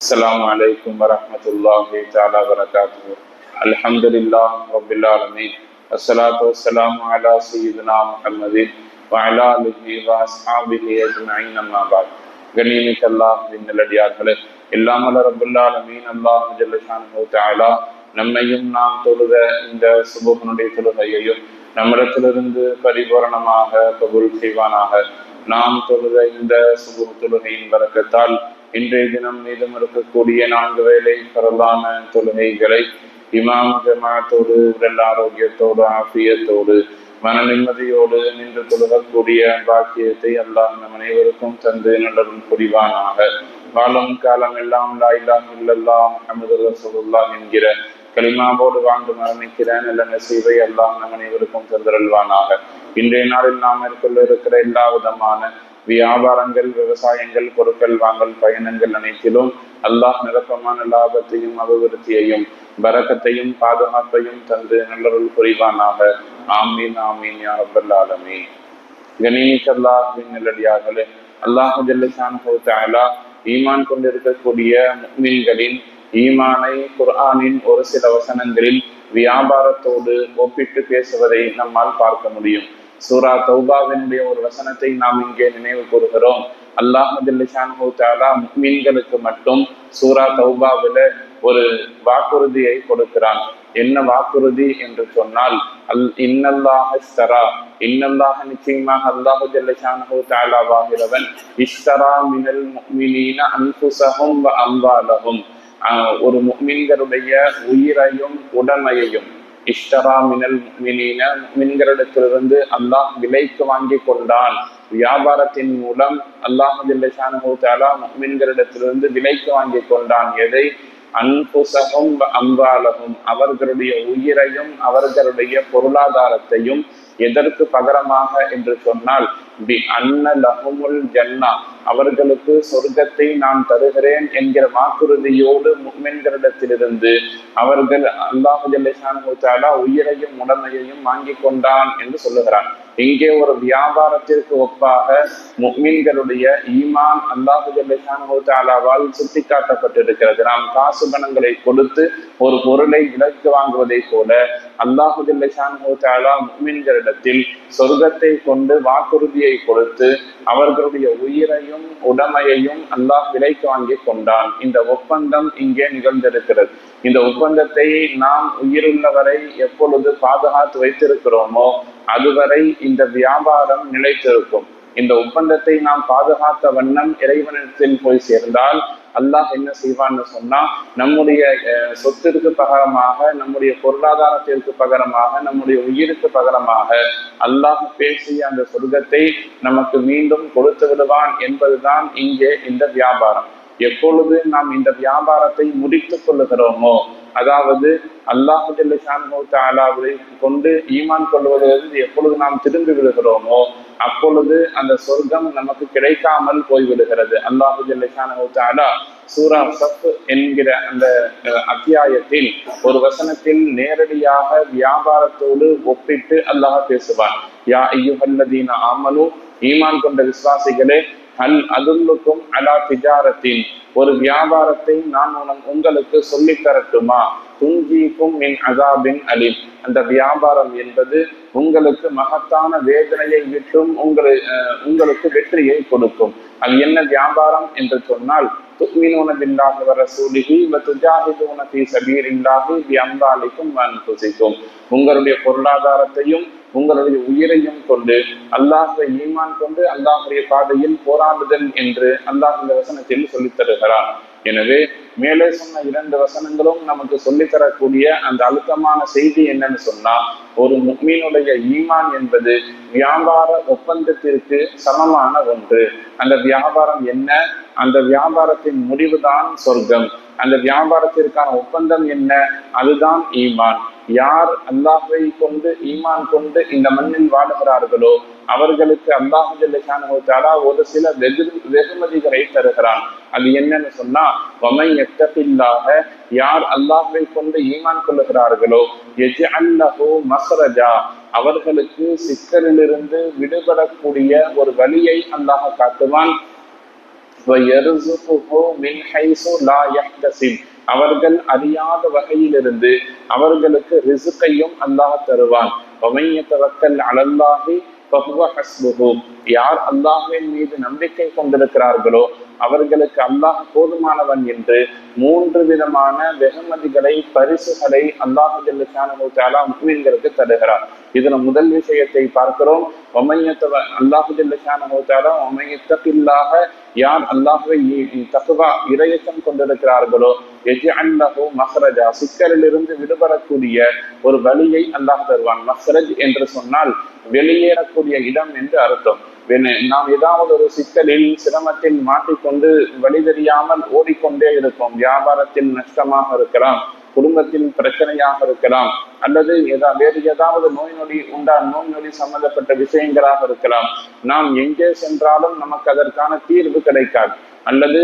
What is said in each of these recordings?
السلام عليكم ورحمة الله تعالى وبركاته الحمد لله رب العالمين الصلاة والسلام على سيدنا محمد وعلى آله وأصحابه أجمعين أما بعد கண்ணியமிக்க அல்லாஹ் நல்லடியார்களே இல்லாமல் ரபுல்லாலமீன் அல்லாஹ் ஜல்லஷானு தாலா நம்மையும் நாம் தொழுத இந்த சுபுகனுடைய தொழுகையையும் நம்மிடத்திலிருந்து பரிபூரணமாக கபூல் செய்வானாக நாம் தொழுத இந்த சுபு தொழுகையின் வரக்கத்தால் இன்றைய தினம் மீதம் இருக்கக்கூடிய நான்கு வேலை பரவான தொழுகைகளை இமாம் ஜமாத்தோடு உடல் ஆரோக்கியத்தோடு ஆசியத்தோடு மன நிம்மதியோடு நின்று தொழுகக்கூடிய பாக்கியத்தை அல்லாஹ் நம் அனைவருக்கும் தந்து நல்லதும் புரிவானாக. வாழும் காலம் எல்லாம் லாயிலாம் இல்லல்லாம் அமுது சொல்லலாம் என்கிற களிமாவோடு வாழ்ந்து மரணிக்கிற நல்ல நசீவை எல்லாம் நம் அனைவருக்கும் தந்திரல்வானாக இன்றைய நாளில் நாம் மேற்கொள்ள இருக்கிற எல்லா விதமான வியாபாரங்கள் விவசாயங்கள் பொருட்கள் வாங்கல் பயணங்கள் அனைத்திலும் அல்லாஹ் நிரப்பமான லாபத்தையும் அபிவிருத்தியையும் பரக்கத்தையும் பாதுகாப்பையும் தந்து நல்லருள் புரிவானாக. ஆமீன் ஆமீன் யா ரப்பல் ஆலமீன். கணீனிக்கல்லாஹின் நல்லடியார்களே அல்லாஹ் ஈமான் கொண்டிருக்கக்கூடிய முக்மீன்களின் ஈமானை குர்ஆனின் ஒரு சில வசனங்களில் வியாபாரத்தோடு ஒப்பிட்டு பேசுவதை நம்மால் பார்க்க முடியும். சூரா தௌபாவினுடைய ஒரு வசனத்தை நாம் இங்கே நினைவு கூறுகிறோம். தாலா மீன்களுக்கு மட்டும் சூரா தௌபாவில ஒரு வாக்குறுதியை கொடுக்கிறான். என்ன வாக்குறுதி என்று சொன்னால் அல் இன்னல்லாஹ் ஸ்தரா இன்னல்லாஹ் நிச்சயமாக அல்லாஹு ஜல்லஷானஹு தாலாவாகிறவன் இஸ்தரா மினல் முக்மினீன அன்புசகும் அம்பாலகும் ஒரு முக்மின்களுடைய உயிரையும் உடமையையும் இஷ்டரா மினல் மினீன மின்களிடத்திலிருந்து அல்லாஹ் விலைக்கு வாங்கி கொண்டான். வியாபாரத்தின் மூலம் அல்லாஹ் தாலா மின்களிடத்திலிருந்து விலைக்கு வாங்கி கொண்டான். எதை? அன்புசகம் அம்பாலகும். அவர்களுடைய உயிரையும் அவர்களுடைய பொருளாதாரத்தையும் எதற்கு பகரமாக என்று சொன்னால் பி அன்ன லஹுமுல் ஜன்னா. அவர்களுக்கு சொர்க்கத்தை நான் தருகிறேன் என்கிற வாக்குறுதியோடு முக்மென்களிடத்திலிருந்து அவர்கள் அல்லாஹு ஜல்லிசான் உயிரையும் உடமையையும் வாங்கி கொண்டான் என்று சொல்லுகிறான். இங்கே ஒரு வியாபாரத்திற்கு ஒப்பாக முக்மீன்களுடைய ஈமான் அல்லாஹு ஜல்லேஷானாவால் சுட்டி காட்டப்பட்டிருக்கிறது நாம் காசு பணங்களை கொடுத்து ஒரு பொருளை விலைக்கு வாங்குவதை போல அல்லாஹு ஜல்லேஷானா சொர்க்கத்தை கொண்டு வாக்குறுதியை கொடுத்து அவர்களுடைய உயிரையும் உடமையையும் அல்லாஹ் விலைக்கு வாங்கி கொண்டான். இந்த ஒப்பந்தம் இங்கே நிகழ்ந்திருக்கிறது. இந்த ஒப்பந்தத்தை நாம் உயிருள்ளவரை எப்பொழுது பாதுகாத்து வைத்திருக்கிறோமோ அதுவரை இந்த வியாபாரம் நிலைத்திருக்கும். இந்த ஒப்பந்தத்தை நாம் பாதுகாத்த வண்ணம் இறைவனத்தில் போய் சேர்ந்தால் அல்லாஹ் என்ன செய்வான்னு சொன்னா நம்முடைய சொத்திற்கு பகரமாக நம்முடைய பொருளாதாரத்திற்கு பகரமாக நம்முடைய உயிருக்கு பகரமாக அல்லாஹ் பேசிய அந்த சொர்க்கத்தை நமக்கு மீண்டும் கொடுத்து விடுவான் என்பதுதான் இங்கே இந்த வியாபாரம். எப்பொழுது நாம் இந்த வியாபாரத்தை முடித்துக் கொள்ளுகிறோமோ அதாவது அல்லாஹு கொண்டு ஈமான் கொள்வதிலிருந்து எப்பொழுது நாம் திரும்பி விடுகிறோமோ அப்பொழுது அந்த சொர்க்கம் நமக்கு கிடைக்காமல் போய்விடுகிறது. அல்லாஹு ஜல்லிஷானு சூரா சப் என்கிற அந்த அத்தியாயத்தில் ஒரு வசனத்தில் நேரடியாக வியாபாரத்தோடு ஒப்பிட்டு அல்லாஹ் பேசுவார் யா ஐயுஹல்லதீன ஆமனு ஈமான் கொண்ட விசுவாசிகளே அல் அதுல்லுக்கும் அலா திஜாரத்தின் ஒரு வியாபாரத்தை நான் உங்களுக்கு சொல்லித் தரட்டுமா துஞ்சிக்கும் மின் அகாபின் அலிம். அந்த வியாபாரம் என்பது உங்களுக்கு மகத்தான வேதனையை விட்டும் உங்களை உங்களுக்கு வெற்றியை கொடுக்கும். அது என்ன வியாபாரம் என்று சொன்னால் துக்மினூன பில்லாஹி வ ரசூலிஹி வ துஜாஹிதூன ஃபீ சபீலில்லாஹி உங்களுடைய பொருளாதாரத்தையும் உங்களுடைய உயிரையும் கொண்டு அல்லாஹை ஈமான் கொண்டு அல்லாஹுடைய பாதையில் போராடுதல் என்று அல்லாஹ் இந்த வசனத்தில் சொல்லித் தருகிறார் எனவே மேலே சொன்ன இரண்டு வசனங்களும் நமக்கு சொல்லித்தரக்கூடிய அந்த அழுத்தமான செய்தி என்னன்னு சொன்னா ஒரு முக்மீனுடைய ஈமான் என்பது வியாபார ஒப்பந்தத்திற்கு சமமான ஒன்று. அந்த வியாபாரம் என்ன? அந்த வியாபாரத்தின் முடிவுதான் சொர்க்கம். அந்த வியாபாரத்திற்கான ஒப்பந்தம் என்ன? அதுதான் ஈமான். யார் அல்லாஹை கொண்டு ஈமான் கொண்டு இந்த மண்ணில் வாழுகிறார்களோ அவர்களுக்கு அல்லாஹாலா ஒரு சில வெகு வெகுமதிகளை தருகிறான். அது என்னன்னு சொன்னா வமைய யத்தகில்லாக யார் அல்லாஹை கொண்டு ஈமான் கொள்ளுகிறார்களோ எஜல்லஹோ மசரஜா அவர்களுக்கு சிக்கலிலிருந்து விடுபடக்கூடிய ஒரு வழியை அல்லாஹ் காட்டுவான். அவர்கள் அறியாத வகையிலிருந்து அவர்களுக்கு ரிசுக்கையும் அல்லாஹ் தருவான். யார் அல்லாஹின் மீது நம்பிக்கை கொண்டிருக்கிறார்களோ அவர்களுக்கு அல்லாஹ் போதுமானவன் என்று மூன்று விதமான வெகுமதிகளை பரிசுகளை அல்லாஹ் ஜல்லுக்கான முஸ்லிம்களுக்கு தருகிறார். இதுல முதல் விஷயத்தை பார்க்கிறோம். ஒமையத்தவ அல்லாஹு ஜல்லுக்கான ஒமையத்தப்பில்லாக யார் அல்லாஹுவை தகுவா இரையச்சம் கொண்டிருக்கிறார்களோ எஜி அல்லஹு மஹரஜா சிக்கலிலிருந்து விடுபடக்கூடிய ஒரு வழியை அல்லாஹ் தருவான். மஹரஜ் என்று சொன்னால் வெளியேறக்கூடிய இடம் என்று அர்த்தம். நாம் ஏதாவது ஒரு சிக்கலில் சிரமத்தில் மாட்டிக்கொண்டு வழி தெரியாமல் ஓடிக்கொண்டே இருப்போம். வியாபாரத்தில் நஷ்டமாக இருக்கலாம் குடும்பத்தில் பிரச்சனையாக இருக்கலாம் அல்லது ஏதா வேறு ஏதாவது நோய் நொடி உண்டா நோய் நொடி சம்பந்தப்பட்ட விஷயங்களாக இருக்கலாம். நாம் எங்கே சென்றாலும் நமக்கு அதற்கான தீர்வு கிடைக்காது. அல்லது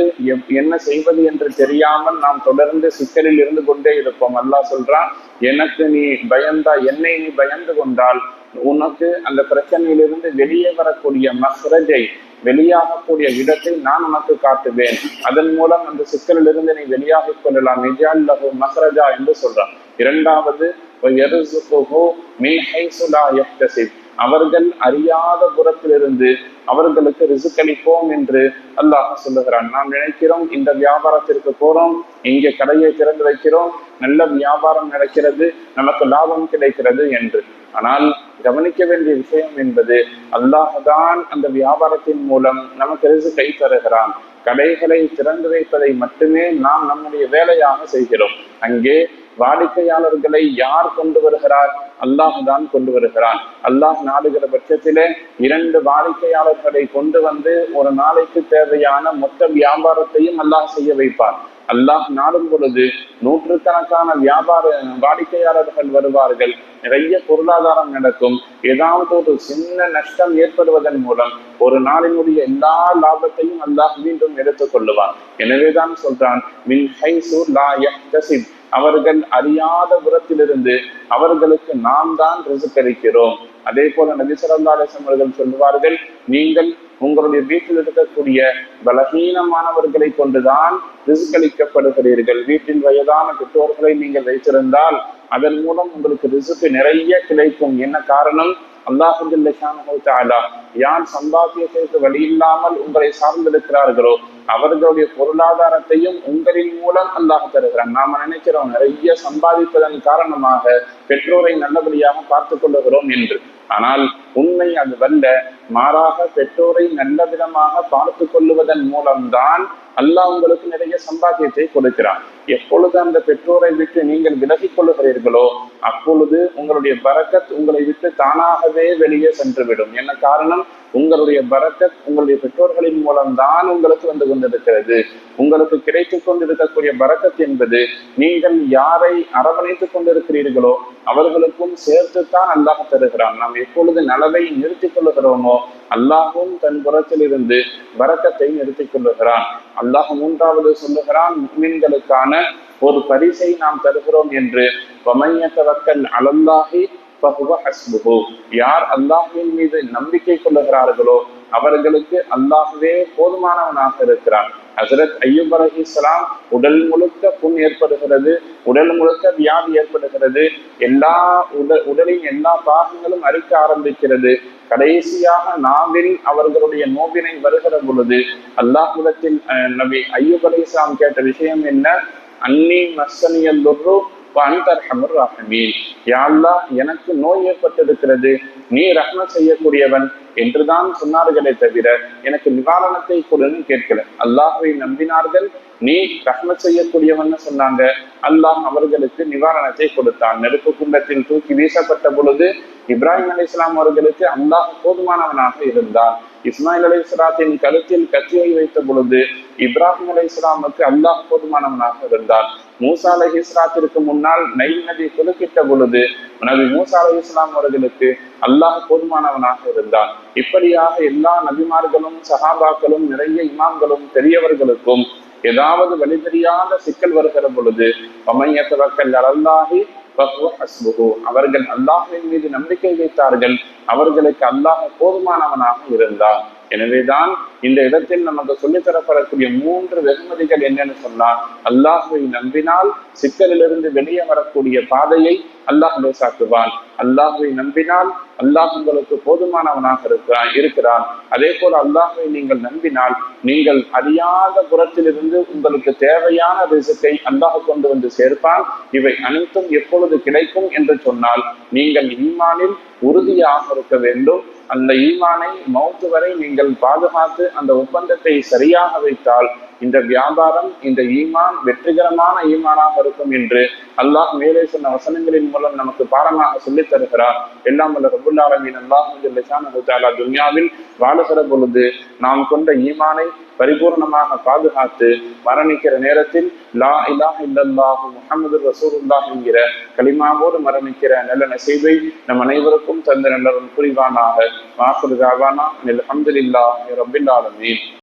என்ன செய்வது என்று தெரியாமல் நாம் தொடர்ந்து சிக்கலில் இருந்து கொண்டே இருப்போம். அல்லாஹ் சொல்றான் எனக்கு நீ பயந்தா என்னை நீ பயந்து கொண்டால் உனக்கு அந்த பிரச்சனையிலிருந்து வெளியே வரக்கூடிய மஹ்ரஜை வெளியாகக்கூடிய இடத்தை நான் உனக்கு காட்டுவேன். அதன் மூலம் அந்த சிக்கலிலிருந்து நீ வெளியாகிக் கொள்ளலாம். நிஜால்லஹு மஹ்ரஜா என்று சொல்றான். இரண்டாவது அவர்கள் அறியாத புறத்திலிருந்து அவர்களுக்கு ரிசுக்களிப்போம் என்று அல்லாஹ் சொல்லுகிறான். நாம் நினைக்கிறோம் இந்த வியாபாரத்திற்கு போறோம் இங்கே கடையை திறந்து வைக்கிறோம் நல்ல வியாபாரம் நடக்கிறது நமக்கு லாபம் கிடைக்கிறது என்று. ஆனால் கவனிக்க வேண்டிய விஷயம் என்பது அல்லாஹான் அந்த வியாபாரத்தின் மூலம் நமக்கு ரிசு கை தருகிறான். கடைகளை திறந்து வைப்பதை மட்டுமே நாம் நம்முடைய வேலையாக செய்கிறோம். அங்கே வாடிக்கையாளர்களை யார் கொண்டு வருகிறார்? அல்லாஹ் தான் கொண்டு வருகிறான். அல்லாஹ் நாடுகிற பட்சத்திலே இரண்டு வாடிக்கையாளர்களை கொண்டு வந்து ஒரு நாளைக்கு தேவையான மொத்த வியாபாரத்தையும் அல்லாஹ் செய்ய வைப்பார். அல்லாஹ் நாடும் பொழுது நூற்றுக்கணக்கான வியாபார வாடிக்கையாளர்கள் வருவார்கள். நிறைய பொருளாதாரம் நடக்கும். ஏதாவது ஒரு சின்ன நஷ்டம் ஏற்படுவதன் மூலம் ஒரு நாளினுடைய எல்லா லாபத்தையும் அல்லாஹ் மீண்டும் எடுத்துக் கொள்ளுவான். எனவேதான் சொல்றான் மின் ஹைசூர் லா யஹ்தசிப். அவர்கள் அறியாத புறத்திலிருந்து அவர்களுக்கு நாம் தான் ரிசுக்கரிக்கிறோம். அதே போல நபிசரந்தாலேசம் அவர்கள் சொல்லுவார்கள் நீங்கள் உங்களுடைய வீட்டில் இருக்கக்கூடிய பலகீனமானவர்களை கொண்டுதான் ரிசுக்களிக்கப்படுகிறீர்கள் வீட்டின் வயதான பெற்றோர்களை நீங்கள் வைத்திருந்தால் அதன் மூலம் உங்களுக்கு ரிசுக்கு நிறைய கிடைக்கும். என்ன காரணம்? அல்லாஹுல்லா யார் சம்பாத்தியத்திற்கு வழி இல்லாமல் உங்களை சார்ந்திருக்கிறார்களோ அவர்களுடைய பொருளாதாரத்தையும் உங்களின் மூலம் அல்லாஹ் தருகிறான். நாம நினைக்கிறோம் நிறைய சம்பாதிப்பதன் காரணமாக பெற்றோரை நல்லபடியாக பார்த்து கொள்ளுகிறோம் என்று. ஆனால் உண்மை அது வல்ல மாறாக பெற்றோரை நல்ல விதமாக பார்த்து கொள்ளுவதன் மூலம்தான் அல்லாஹ் உங்களுக்கு நிறைய சம்பாத்தியத்தை கொடுக்கிறான். எப்பொழுது அந்த பெற்றோரை விட்டு நீங்கள் விலகிக் கொள்ளுகிறீர்களோ அப்பொழுது உங்களுடைய பரக்கத் உங்களை விட்டு தானாகவே வெளியே சென்றுவிடும். என்ன காரணம்? உங்களுடைய பரக்கத் உங்களுடைய பெற்றோர்களின் மூலம்தான் உங்களுக்கு வந்து கொண்டிருக்கிறது. உங்களுக்கு கிடைத்துக் கொண்டிருக்கக்கூடிய பரக்கத் என்பது நீங்கள் யாரை அரவணைத்துக் கொண்டிருக்கிறீர்களோ அவர்களுக்கும் சேர்த்துத்தான் அல்லாஹ் தருகிறான். நாம் எப்பொழுது நலவை நிறுத்திக் கொள்ளுகிறோமோ அல்லாஹும் தன் புறத்தில் இருந்து வரக்கத்தை நிறுத்திக் கொள்ளுகிறான். அல்லாஹ் மூன்றாவது சொல்லுகிறான் மீன்களுக்கான ஒரு பரிசை நாம் தருகிறோம் என்று வமையத்தவக்கல் அலல்லாஹி யார் அல்லாஹின் மீது நம்பிக்கை கொள்ளுகிறார்களோ அவர்களுக்கு அல்லாஹுவே போதுமானவனாக இருக்கிறான். ஹசரத் ஐயூப் அலஹி இஸ்லாம் உடல் முழுக்க புண் ஏற்படுகிறது உடல் முழுக்க வியாதி ஏற்படுகிறது. எல்லா உடல் உடலின் எல்லா பாகங்களும் அரிக்க ஆரம்பிக்கிறது. கடைசியாக நாவில் அவர்களுடைய நோவினை வருகிற பொழுது அல்லாஹுலத்தில் நபி ஐயூப் அலி இஸ்லாம் கேட்ட விஷயம் என்ன? அன்னி மசனியல் அல்லாஹ் எனக்கு நோய் ஏற்பட்டிருக்கிறது. நீ ரஹ்ம செய்யக்கூடியவன். என்றுதான் சொன்னார்களே தவிர எனக்கு நிவாரணத்தை கொடுன்னு கேட்கல. அல்லாஹை நம்பினார்கள் நீ ரஹ்ம செய்யக்கூடியவன்னு சொன்னாங்க. அல்லாஹ் அவர்களுக்கு நிவாரணத்தை கொடுத்தான். நெருப்பு குண்டத்தில் தூக்கி வீசப்பட்ட பொழுது இப்ராஹிம் அலி இஸ்லாம் அவர்களுக்கு அல்லாஹ் போதுமானவனாக இருந்தான். இஸ்மாயில் அலி இஸ்லாத்தின் கருத்தில் கத்தியை வைத்த பொழுது இப்ராஹிம் அலி இஸ்லாமுக்கு அல்லாஹ் போதுமானவனாக இருந்தான். மூசா அலஹி இஸ்லாத்திற்கு முன்னால் நைல் நதி குறுக்கிட்ட பொழுது நபி மூசா அலஹி இஸ்லாம் அவர்களுக்கு அல்லாஹ் போதுமானவனாக இருந்தான். இப்படியாக எல்லா நபிமார்களும் சஹாபாக்களும் நிறைய இமாம்களும் பெரியவர்களுக்கும் ஏதாவது வழி தெரியாத சிக்கல் வருகிற பொழுது அமையத்தவக்கல் அல்லாஹி அவர்கள் அல்லாஹின் மீது நம்பிக்கை வைத்தார்கள். அவர்களுக்கு அல்லாஹ் போதுமானவனாக இருந்தார் எனவேதான் இந்த இடத்தில் நமக்கு சொல்லித்தரப்படக்கூடிய மூன்று வெகுமதிகள் என்னன்னு சொன்னால் அல்லாஹுவை நம்பினால் சிக்கலிலிருந்து வெளியே வரக்கூடிய பாதையை அல்லாஹ் லேசாக்குவான் அல்லாஹுவை நம்பினால் அல்லாஹ் உங்களுக்கு போதுமானவனாக இருக்கிறான் இருக்கிறான். அதே போல அல்லாஹுவை நீங்கள் நம்பினால் நீங்கள் அறியாத புறத்திலிருந்து உங்களுக்கு தேவையான ரிசுக்கை அல்லாஹ் கொண்டு வந்து சேர்ப்பான். இவை அனைத்தும் எப்பொழுது கிடைக்கும் என்று சொன்னால் நீங்கள் ஈமானில் உறுதியாக இருக்க வேண்டும். அந்த ஈமானை மௌத்து வரை நீங்கள் பாதுகாத்து அந்த ஒப்பந்தத்தை சரியாக வைத்தால் இந்த வியாபாரம் இந்த ஈமான் வெற்றிகரமான ஈமானாக இருக்கும் என்று அல்லாஹ் மேலே சொன்ன வசனங்களின் மூலம் நமக்கு பாடமாக சொல்லித் தருகிறார். எல்லாம் வல்ல ரபுல்லாலமின் அல்லாஹ் துன்யாவில் வாழுகிற பொழுது நாம் கொண்ட ஈமானை பரிபூர்ணமாக பாதுகாத்து மரணிக்கிற நேரத்தில் லா இலாஹ் இல்லல்லாஹு முகமது ரசூலுல்லாஹ் என்கிற களிமாவோடு மரணிக்கிற நல்ல நசீவை நம் அனைவருக்கும் தந்த நல்லவன் புரிவானாக. வாக்குறு தாவானா. அல்ஹம்துலில்லாஹி ரப்பில் ஆலமீன்.